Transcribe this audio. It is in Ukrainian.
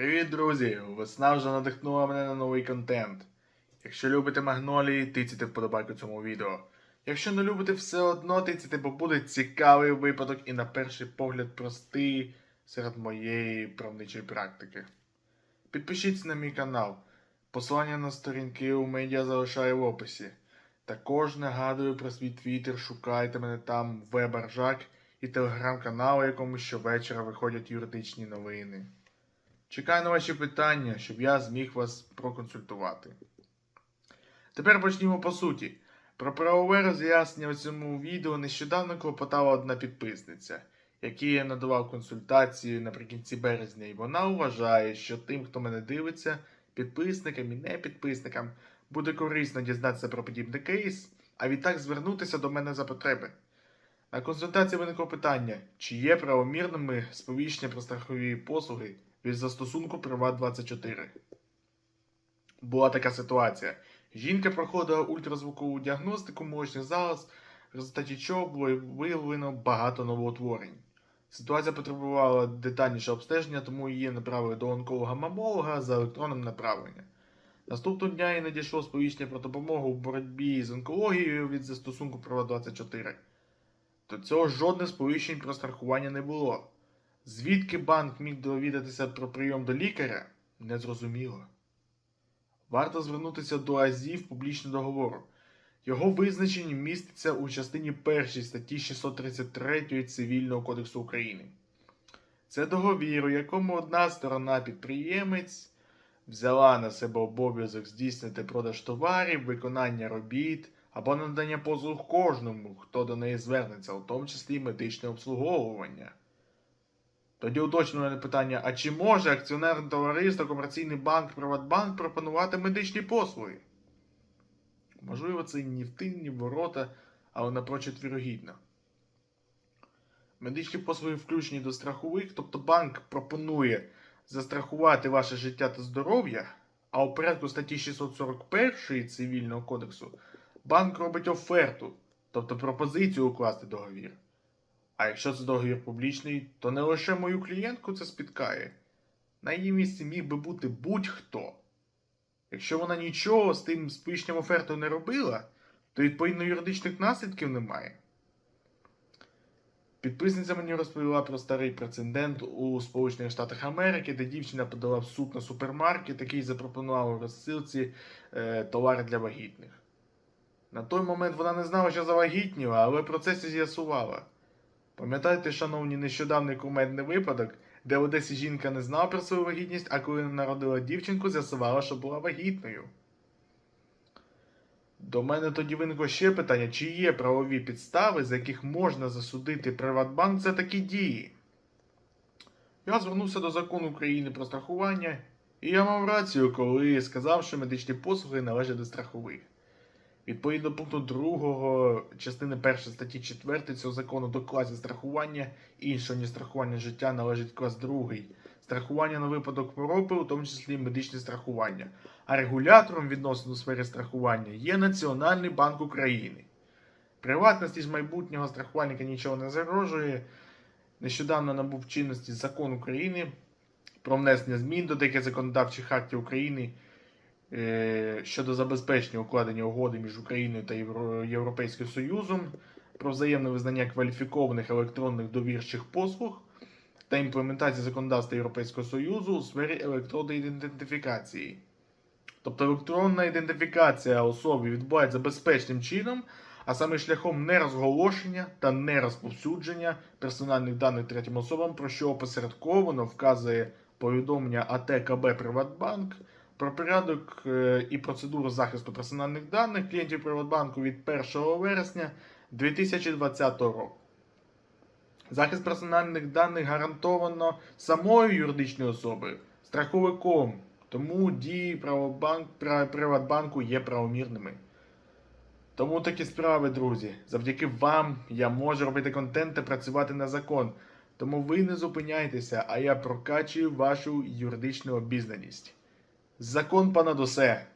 Привіт, друзі! Весна вже надихнула мене на новий контент. Якщо любите магнолії, тицяйте вподобайку цьому відео. Якщо не любите все одно тицяйте, бо буде цікавий випадок і на перший погляд простий серед моєї правничої практики. Підпишіться на мій канал. Посилання на сторінки у медіа залишаю в описі. Також нагадую про свій твіттер, шукайте мене там Вебаржак і телеграм-канал, у якому щовечора виходять юридичні новини. Чекаю на ваші питання, щоб я зміг вас проконсультувати. Тепер почнімо по суті. Про правове роз'яснення у цьому відео нещодавно клопотала одна підписниця, якій я надавав консультацію наприкінці березня, і вона вважає, що тим, хто мене дивиться, підписникам і непідписникам, буде корисно дізнатися про подібний кейс, а відтак звернутися до мене за потреби. На консультації виникло питання, чи є правомірними сповіщення про страхові послуги від застосунку Приват24. Була така ситуація. Жінка проходила ультразвукову діагностику молочних залоз, в результаті чого було виявлено багато новоутворень. Ситуація потребувала детальнішого обстеження, тому її направили до онколога-мамолога за електронним направленням. Наступного дня їй надійшло сповіщення про допомогу в боротьбі з онкологією від застосунку Приват24. До цього жодних сповіщень про страхування не було. Звідки банк міг довідатися про прийом до лікаря, незрозуміло. Варто звернутися до АЗІВ публічного договору. Його визначення міститься у частині 1 статті 633 Цивільного кодексу України. Це договір, у якому одна сторона підприємець взяла на себе обов'язок здійснити продаж товарів, виконання робіт або надання послуг кожному, хто до неї звернеться, у тому числі медичне обслуговування. Тоді уточнюване питання: а чи може акціонерне товариство, комерційний банк, Приватбанк пропонувати медичні послуги? Можливо, це ні в тин, ні в ворота, але напрочуд вірогідно. Медичні послуги включені до страхових, тобто банк пропонує застрахувати ваше життя та здоров'я, а у порядку статті 641 Цивільного кодексу банк робить оферту, тобто пропозицію укласти договір. А якщо це договір публічний, то не лише мою клієнтку це спіткає. На її місці міг би бути будь-хто. Якщо вона нічого з тим сповіщенням оферту не робила, то відповідно юридичних наслідків немає. Підписниця мені розповіла про старий прецедент у Сполучених Штатах Америки, де дівчина подала в суд на супермаркет, який запропонував у розсилці е, товари для вагітних. На той момент вона не знала, що завагітніла, але в процесі з'ясувала. Пам'ятаєте, шановні, нещодавний кумедний випадок, де в Одесі жінка не знала про свою вагітність, а коли народила дівчинку, з'ясувала, що була вагітною. До мене тоді виникло ще питання, чи є правові підстави, за яких можна засудити Приватбанк за такі дії. Я звернувся до закону України про страхування, і я мав рацію, коли сказав, що медичні послуги належать до страхових. Відповідно пункту 2 частини 1 статті 4 цього закону до класів страхування іншого ніж страхування життя належить клас 2. Страхування на випадок хвороби, у тому числі медичне страхування. А регулятором відносно у сфері страхування є Національний банк України. Приватності ж майбутнього страхувальника нічого не загрожує. Нещодавно набув чинності закон України про внесення змін до деяких законодавчих актів України щодо забезпечення укладення угоди між Україною та Євро- Європейським Союзом про взаємне визнання кваліфікованих електронних довірчих послуг та імплементації законодавства Європейського Союзу у сфері електронної ідентифікації. Тобто електронна ідентифікація особи відбувається безпечним чином, а саме шляхом нерозголошення та нерозповсюдження персональних даних третім особам, про що опосередковано вказує повідомлення АТКБ Приватбанк про порядок е, і процедуру захисту персональних даних клієнтів Приватбанку від 1 вересня 2020 року. Захист персональних даних гарантовано самою юридичною особою, страховиком, тому дії Приватбанку є правомірними. Тому такі справи, друзі. Завдяки вам я можу робити контент та працювати на закон. Тому ви не зупиняйтеся, а я прокачую вашу юридичну обізнаність. Закон понад усе.